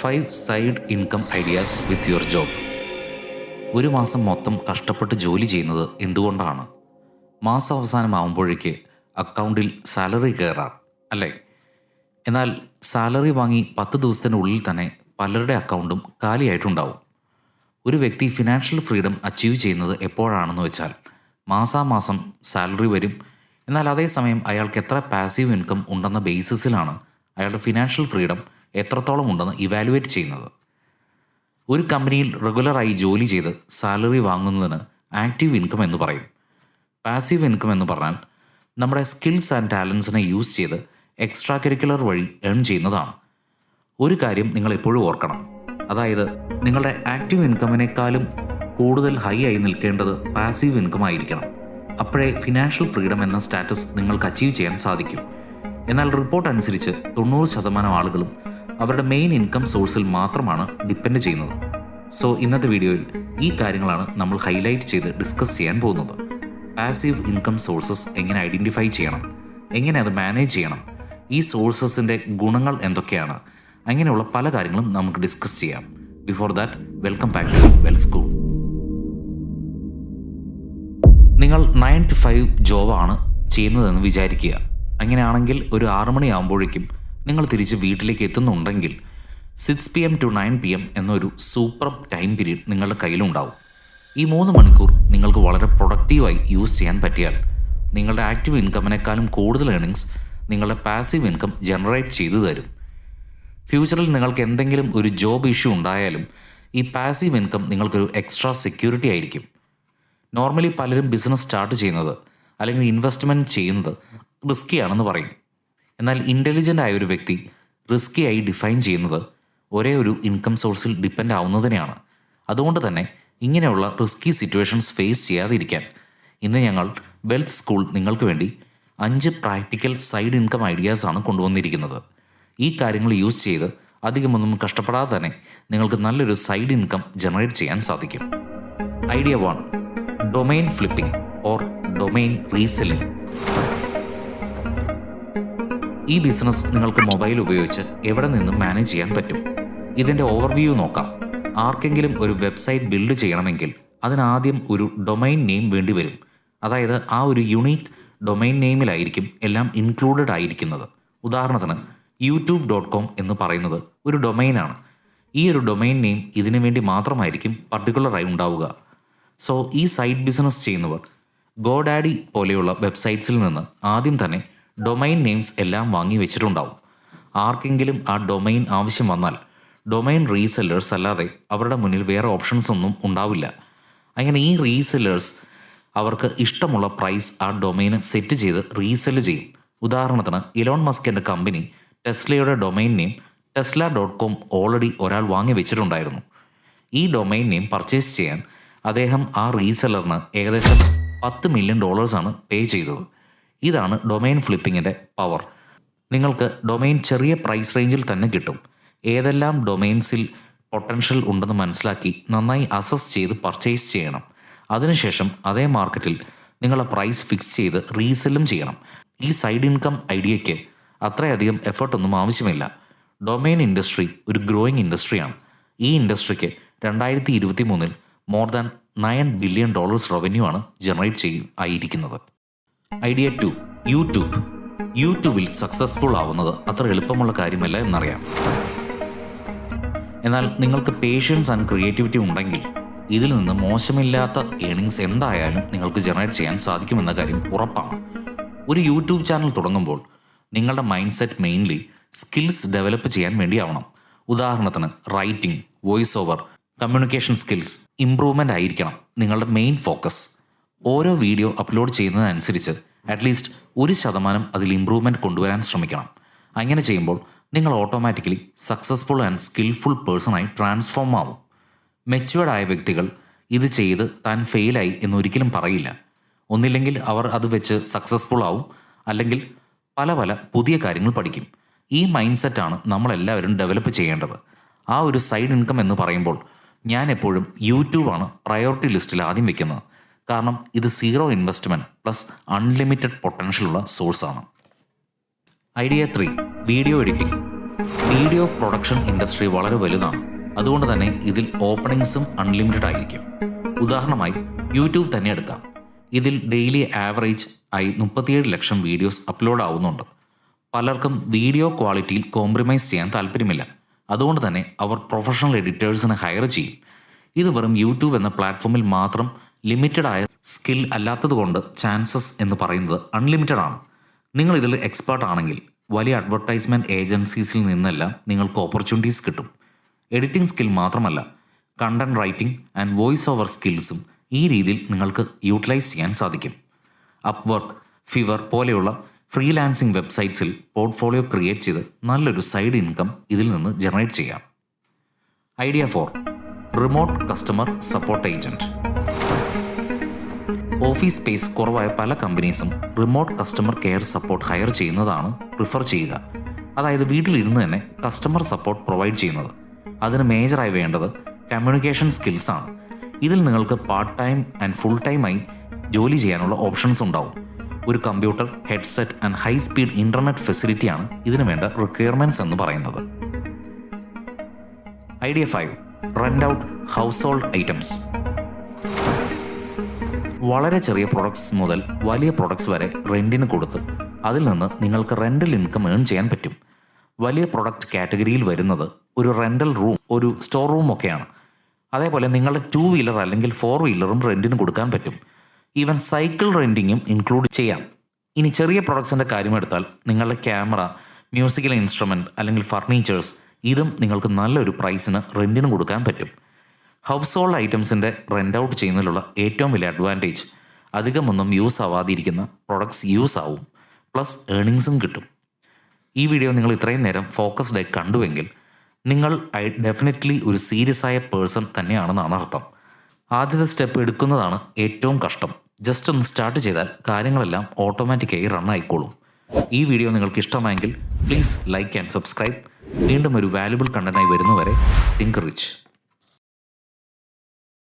Five side income ideas with your job ഒരു മാസം മൊത്തം കഷ്ടപ്പെട്ട് ജോലി ചെയ്യുന്നത് എന്തുകൊണ്ടാണ്? മാസം അവസാനമാകുമ്പോഴേക്ക് അക്കൗണ്ടിൽ സാലറി കയറാം അല്ലേ? എന്നാൽ സാലറി വാങ്ങി പത്ത് ദിവസത്തിനുള്ളിൽ തന്നെ പലരുടെ അക്കൗണ്ടും കാലിയായിട്ടുണ്ടാവും. ഒരു വ്യക്തി ഫിനാൻഷ്യൽ ഫ്രീഡം അച്ചീവ് ചെയ്യുന്നത് എപ്പോഴാണെന്ന് വെച്ചാൽ മാസാമാസം സാലറി വരും. എന്നാൽ അതേസമയം അയാൾക്ക് എത്ര പാസീവ് ഇൻകം ഉണ്ടെന്ന ബേസിസിലാണ് അയാളുടെ ഫിനാൻഷ്യൽ ഫ്രീഡം എത്രത്തോളം ഉണ്ടെന്ന് ഇവാലുവേറ്റ് ചെയ്യുന്നത്. ഒരു കമ്പനിയിൽ റെഗുലറായി ജോലി ചെയ്ത് സാലറി വാങ്ങുന്നതിന് ആക്റ്റീവ് ഇൻകം എന്ന് പറയും. പാസീവ് ഇൻകം എന്ന് പറഞ്ഞാൽ നമ്മുടെ സ്കിൽസ് ആൻഡ് ടാലൻസിനെ യൂസ് ചെയ്ത് എക്സ്ട്രാ കരിക്കുലർ വഴി ഏൺ ചെയ്യുന്നതാണ്. ഒരു കാര്യം നിങ്ങൾ എപ്പോഴും ഓർക്കണം. അതായത് നിങ്ങളുടെ ആക്റ്റീവ് ഇൻകമിനേക്കാളും കൂടുതൽ ഹൈ ആയി നിൽക്കേണ്ടത് പാസീവ് ഇൻകം ആയിരിക്കണം. അപ്പോഴേ ഫിനാൻഷ്യൽ ഫ്രീഡം എന്ന സ്റ്റാറ്റസ് നിങ്ങൾക്ക് അച്ചീവ് ചെയ്യാൻ സാധിക്കും. എന്നാൽ റിപ്പോർട്ട് അനുസരിച്ച് തൊണ്ണൂറ് ശതമാനം ആളുകളും അവരുടെ മെയിൻ ഇൻകം സോഴ്സിൽ മാത്രമാണ് ഡിപ്പെൻഡ് ചെയ്യുന്നത്. സോ ഇന്നത്തെ വീഡിയോയിൽ ഈ കാര്യങ്ങളാണ് നമ്മൾ ഹൈലൈറ്റ് ചെയ്ത് ഡിസ്കസ് ചെയ്യാൻ പോകുന്നത്. പാസീവ് ഇൻകം സോഴ്സസ് എങ്ങനെ ഐഡന്റിഫൈ ചെയ്യണം? എങ്ങനെ അത് മാനേജ് ചെയ്യണം? ഈ സോഴ്സസിന്റെ ഗുണങ്ങൾ എന്തൊക്കെയാണ്? അങ്ങനെയുള്ള പല കാര്യങ്ങളും നമുക്ക് ഡിസ്കസ് ചെയ്യാം. Before that welcome back to well school നിങ്ങൾ നയൻ ടു ഫൈവ് ജോബാണ് ചെയ്യുന്നതെന്ന് വിചാരിക്കുക. അങ്ങനെയാണെങ്കിൽ ഒരു ആറു മണിയാകുമ്പോഴേക്കും നിങ്ങൾ തിരിച്ച് വീട്ടിലേക്ക് എത്തുന്നുണ്ടെങ്കിൽ six P M to nine P M എന്നൊരു സൂപ്പർ ടൈം പീരീഡ് നിങ്ങളുടെ കയ്യിലുണ്ടാവും. ഈ മൂന്ന് മണിക്കൂർ നിങ്ങൾക്ക് വളരെ പ്രൊഡക്റ്റീവായി യൂസ് ചെയ്യാൻ പറ്റിയാൽ നിങ്ങളുടെ ആക്റ്റീവ് ഇൻകമിനേക്കാളും കൂടുതൽ ഏണിങ്സ് നിങ്ങളുടെ പാസീവ് ഇൻകം ജനറേറ്റ് ചെയ്തു തരും. ഫ്യൂച്ചറിൽ നിങ്ങൾക്ക് എന്തെങ്കിലും ഒരു ജോബ് ഇഷ്യൂ ഉണ്ടായാലും ഈ പാസീവ് ഇൻകം നിങ്ങൾക്കൊരു എക്സ്ട്രാ സെക്യൂരിറ്റി ആയിരിക്കും. നോർമലി പലരും ബിസിനസ് സ്റ്റാർട്ട് ചെയ്യുന്നത് അല്ലെങ്കിൽ ഇൻവെസ്റ്റ്മെന്റ് ചെയ്യുന്നത് റിസ്കിയാണെന്ന് പറയും. എന്നാൽ ഇന്റലിജന്റ് ആയ ഒരു വ്യക്തി റിസ്കി ആയി ഡിഫൈൻ ചെയ്യുന്നത് ഒരേ ഒരു ഇൻകം സോഴ്സിൽ ഡിപ്പെൻഡ് ആവുന്നതിനെയാണ്. അതുകൊണ്ട് തന്നെ ഇങ്ങനെയുള്ള റിസ്കി സിറ്റുവേഷൻസ് ഫേസ് ചെയ്യാതിരിക്കാൻ ഇന്ന് ഞങ്ങൾ വെൽത്ത് സ്കൂൾ നിങ്ങൾക്ക് വേണ്ടി അഞ്ച് പ്രാക്ടിക്കൽ സൈഡ് ഇൻകം ഐഡിയാസ് ആണ് കൊണ്ടുവന്നിരിക്കുന്നത്. ഈ കാര്യങ്ങൾ യൂസ് ചെയ്ത് അധികമൊന്നും കഷ്ടപ്പെടാതെ തന്നെ നിങ്ങൾക്ക് നല്ലൊരു സൈഡ് ഇൻകം ജനറേറ്റ് ചെയ്യാൻ സാധിക്കും. Idea one domain flipping or domain reselling ഈ ബിസിനസ് നിങ്ങൾക്ക് മൊബൈൽ ഉപയോഗിച്ച് എവിടെ നിന്നും മാനേജ് ചെയ്യാൻ പറ്റും? ഇതിന്റെ ഓവർവ്യൂ നോക്കാം. ആർക്കെങ്കിലും ഒരു വെബ്സൈറ്റ് ബിൽഡ് ചെയ്യണമെങ്കിൽ അതിനാദ്യം ഒരു ഡൊമൈൻ നെയിം വേണ്ടി വരും. അതായത് ആ ഒരു യുണീക്ക് ഡൊമൈൻ നെയിമിലായിരിക്കും എല്ലാം ഇൻക്ലൂഡഡ് ആയിരിക്കുന്നത്. ഉദാഹരണത്തിന് യൂട്യൂബ് ഡോട്ട് കോം എന്ന് പറയുന്നത് ഒരു ഡൊമൈനാണ്. ഈ ഒരു ഡൊമൈൻ നെയിം ഇതിനു വേണ്ടി മാത്രമായിരിക്കും പർട്ടിക്കുലറായി ഉണ്ടാവുക. സോ ഈ സൈഡ് ബിസിനസ് ചെയ്യുന്നവർ ഗോഡാഡി പോലെയുള്ള വെബ്സൈറ്റ്സിൽ നിന്ന് ആദ്യം തന്നെ ഡൊമൈൻ നെയിംസ് എല്ലാം വാങ്ങി വെച്ചിട്ടുണ്ടാവും. ആർക്കെങ്കിലും ആ ഡൊമൈൻ ആവശ്യം വന്നാൽ ഡൊമൈൻ റീസെല്ലേഴ്സ് അല്ലാതെ അവരുടെ മുന്നിൽ വേറെ ഓപ്ഷൻസ് ഒന്നും ഉണ്ടാവില്ല. അങ്ങനെ ഈ റീസെല്ലേഴ്സ് അവർക്ക് ഇഷ്ടമുള്ള പ്രൈസ് ആ ഡൊമൈന് സെറ്റ് ചെയ്ത് റീസെൽ ചെയ്യും. ഉദാഹരണത്തിന് ഇലോൺ മസ്കിന്റെ company ടെസ്ലയുടെ domain name Tesla dot com already ഒരാൾ വാങ്ങി വെച്ചിട്ടുണ്ടായിരുന്നു. ഈ ഡൊമൈൻ നെയിം പർച്ചേസ് ചെയ്യാൻ അദ്ദേഹം ആ റീസെല്ലറിന് ഏകദേശം പത്ത് മില്യൺ ഡോളേഴ്സാണ് പേ ചെയ്തത്. ഇതാണ് ഡൊമൈൻ ഫ്ലിപ്പിങ്ങിന്റെ പവർ. നിങ്ങൾക്ക് ഡൊമൈൻ ചെറിയ പ്രൈസ് റേഞ്ചിൽ തന്നെ കിട്ടും. ഏതെല്ലാം ഡൊമൈൻസിൽ പൊട്ടൻഷ്യൽ ഉണ്ടെന്ന് മനസ്സിലാക്കി നന്നായി അസസ് ചെയ്ത് പർച്ചേസ് ചെയ്യണം. അതിനുശേഷം അതേ മാർക്കറ്റിൽ നിങ്ങളെ പ്രൈസ് ഫിക്സ് ചെയ്ത് റീസെല്ലും ചെയ്യണം. ഈ സൈഡ് ഇൻകം ഐഡിയയ്ക്ക് അത്രയധികം എഫർട്ടൊന്നും ആവശ്യമില്ല. ഡൊമൈൻ ഇൻഡസ്ട്രി ഒരു ഗ്രോയിങ് ഇൻഡസ്ട്രിയാണ്. ഈ ഇൻഡസ്ട്രിക്ക് രണ്ടായിരത്തി ഇരുപത്തി മൂന്നിൽ more than nine billion dollars revenue ആണ് ജനറേറ്റ് ചെയ്ത് ആയിരിക്കുന്നത്. Idea two YouTube. യൂട്യൂബിൽ സക്സസ്ഫുൾ ആവുന്നത് അത്ര എളുപ്പമുള്ള കാര്യമല്ല എന്നറിയാം. എന്നാൽ നിങ്ങൾക്ക് പേഷ്യൻസ് ആൻഡ് ക്രിയേറ്റിവിറ്റി ഉണ്ടെങ്കിൽ ഇതിൽ നിന്ന് മോശമില്ലാത്ത ഏണിങ്സ് എന്തായാലും നിങ്ങൾക്ക് ജനറേറ്റ് ചെയ്യാൻ സാധിക്കുമെന്ന കാര്യം ഉറപ്പാണ്. ഒരു യൂട്യൂബ് ചാനൽ തുടങ്ങുമ്പോൾ നിങ്ങളുടെ mind set mainly skills develop ചെയ്യാൻ വേണ്ടിയാവണം. ഉദാഹരണത്തിന് writing voice over communication skills improvement ആയിരിക്കണം നിങ്ങളുടെ മെയിൻ ഫോക്കസ് ഓരോ വീഡിയോ അപ്ലോഡ് ചെയ്യുന്നതനുസരിച്ച് അറ്റ്ലീസ്റ്റ് ഒരു ശതമാനം അതിൽ ഇമ്പ്രൂവ്മെന്റ് കൊണ്ടുവരാൻ ശ്രമിക്കണം. അങ്ങനെ ചെയ്യുമ്പോൾ നിങ്ങൾ ഓട്ടോമാറ്റിക്കലി സക്സസ്ഫുൾ ആൻഡ് സ്കിൽഫുൾ പേഴ്സണായി ട്രാൻസ്ഫോം ആവും. മെച്ചുവേർഡ് ആയ വ്യക്തികൾ ഇത് ചെയ്ത് താൻ ഫെയിലായി എന്നൊരിക്കലും പറയില്ല. ഒന്നില്ലെങ്കിൽ അവർ അത് വെച്ച് സക്സസ്ഫുൾ ആവും. അല്ലെങ്കിൽ പല പല പുതിയ കാര്യങ്ങൾ പഠിക്കും. ഈ മൈൻഡ് സെറ്റാണ് നമ്മളെല്ലാവരും ഡെവലപ്പ് ചെയ്യേണ്ടത്. ആ ഒരു സൈഡ് ഇൻകം എന്ന് പറയുമ്പോൾ ഞാൻ എപ്പോഴും യൂട്യൂബാണ് പ്രയോറിറ്റി ലിസ്റ്റിൽ ആദ്യം വെക്കുന്നത്. കാരണം ഇത് സീറോ ഇൻവെസ്റ്റ്മെന്റ് പ്ലസ് അൺലിമിറ്റഡ് പൊട്ടൻഷ്യലുള്ള സോഴ്സാണ്. Idea three video editing. Video production industry വളരെ വലുതാണ്. അതുകൊണ്ട് തന്നെ ഇതിൽ ഓപ്പണിങ്സും അൺലിമിറ്റഡ് ആയിരിക്കും. ഉദാഹരണമായി യൂട്യൂബ് തന്നെ എടുക്കാം. ഇതിൽ ഡെയിലി ആവറേജ് ആയി മുപ്പത്തിയേഴ് ലക്ഷം വീഡിയോസ് അപ്ലോഡ് ആവുന്നുണ്ട്. പലർക്കും വീഡിയോ ക്വാളിറ്റിയിൽ കോംപ്രമൈസ് ചെയ്യാൻ താല്പര്യമില്ല. അതുകൊണ്ട് തന്നെ അവർ പ്രൊഫഷണൽ എഡിറ്റേഴ്സിനെ ഹയർ ചെയ്യും. ഇത് വെറും യൂട്യൂബ് എന്ന പ്ലാറ്റ്ഫോമിൽ മാത്രം ലിമിറ്റഡ് ആയ സ്കിൽ അല്ലാത്തതുകൊണ്ട് ചാൻസസ് എന്ന് പറയുന്നത് അൺലിമിറ്റഡ് ആണ് നിങ്ങൾ ഇതിൽ എക്സ്പേർട്ട് ആണെങ്കിൽ വലിയ അഡ്വർടൈസ്മെന്റ് ഏജൻസീസിൽ നിന്നെല്ലാം നിങ്ങൾക്ക് ഓപ്പർച്യൂണിറ്റീസ് കിട്ടും. എഡിറ്റിംഗ് സ്കിൽ മാത്രമല്ല content writing and voice over സ്കിൽസും ഈ രീതിയിൽ നിങ്ങൾക്ക് യൂട്ടിലൈസ് ചെയ്യാൻ സാധിക്കും. അപ്വർക്ക് ഫിവർ പോലെയുള്ള ഫ്രീലാൻസിംഗ് വെബ്സൈറ്റ്സിൽ പോർട്ട്ഫോളിയോ ക്രിയേറ്റ് ചെയ്ത് നല്ലൊരു സൈഡ് ഇൻകം ഇതിൽ നിന്ന് ജനറേറ്റ് ചെയ്യാം. Idea four remote customer support agent office space കുറവായ പല കമ്പനീസും remote customer care support hire ചെയ്യുന്നതാണ് പ്രിഫർ ചെയ്യുക. അതായത് വീട്ടിലിരുന്ന് തന്നെ കസ്റ്റമർ സപ്പോർട്ട് പ്രൊവൈഡ് ചെയ്യുന്നത്. അതിന് മേജറായി വേണ്ടത് കമ്മ്യൂണിക്കേഷൻ സ്കിൽസ് ആണ്. ഇതിൽ നിങ്ങൾക്ക് പാർട്ട് ടൈം ആൻഡ് ഫുൾ ടൈമായി ജോലി ചെയ്യാനുള്ള ഓപ്ഷൻസ് ഉണ്ടാവും. ഒരു computer headset and high speed internet ഫെസിലിറ്റിയാണ് ഇതിനു വേണ്ട റിക്വയർമെന്റ്സ് എന്ന് പറയുന്നത്. Idea five rent out household items. വളരെ ചെറിയ പ്രൊഡക്ട്സ് മുതൽ വലിയ പ്രൊഡക്ട്സ് വരെ റെന്റിന് കൊടുത്ത് അതിൽ നിന്ന് നിങ്ങൾക്ക് റെന്റൽ ഇൻകം ഏൺ ചെയ്യാൻ പറ്റും. വലിയ പ്രൊഡക്റ്റ് കാറ്റഗറിയിൽ വരുന്നത് ഒരു റെന്റൽ റൂം ഒരു സ്റ്റോർ റൂം ഒക്കെയാണ്. അതേപോലെ നിങ്ങളുടെ ടു വീലർ അല്ലെങ്കിൽ ഫോർ വീലറും റെന്റിന് കൊടുക്കാൻ പറ്റും. ഈവൻ സൈക്കിൾ റെന്റിങ്ങും ഇൻക്ലൂഡ് ചെയ്യാം. ഇനി ചെറിയ പ്രൊഡക്ട്സിന്റെ കാര്യമെടുത്താൽ നിങ്ങളുടെ ക്യാമറ മ്യൂസിക്കൽ ഇൻസ്ട്രുമെന്റ് അല്ലെങ്കിൽ ഫർണിച്ചേഴ്സ് ഇതും നിങ്ങൾക്ക് നല്ലൊരു പ്രൈസിന് റെന്റിന് കൊടുക്കാൻ പറ്റും. ഹൗസ് ഹോൾഡ് ഐറ്റംസിന്റെ റെന്റ് ഔട്ട് ചെയ്യുന്നതിലുള്ള ഏറ്റവും വലിയ അഡ്വാന്റേജ് അധികമൊന്നും യൂസ് ആവാതിരിക്കുന്ന പ്രൊഡക്ട്സ് യൂസ് ആവും. പ്ലസ് ഏണിങ്സും കിട്ടും. ഈ വീഡിയോ നിങ്ങൾ ഇത്രയും നേരം ഫോക്കസ്ഡ് ആയി കണ്ടുവെങ്കിൽ നിങ്ങൾ ഡെഫിനറ്റ്ലി ഒരു സീരിയസ് ആയ പേഴ്സൺ തന്നെയാണെന്നാണ് അർത്ഥം. ആദ്യത്തെ സ്റ്റെപ്പ് എടുക്കുന്നതാണ് ഏറ്റവും കഷ്ടം. ജസ്റ്റ് ഒന്ന് സ്റ്റാർട്ട് ചെയ്താൽ കാര്യങ്ങളെല്ലാം ഓട്ടോമാറ്റിക്കായി റൺ ആയിക്കോളും. ഈ വീഡിയോ നിങ്ങൾക്ക് ഇഷ്ടമായെങ്കിൽ പ്ലീസ് ലൈക്ക് ആൻഡ് സബ്സ്ക്രൈബ് വീണ്ടും ഒരു വാല്യുബിൾ കണ്ടന്റായി വരുന്നവരെ തിങ്ക് റിച്ച്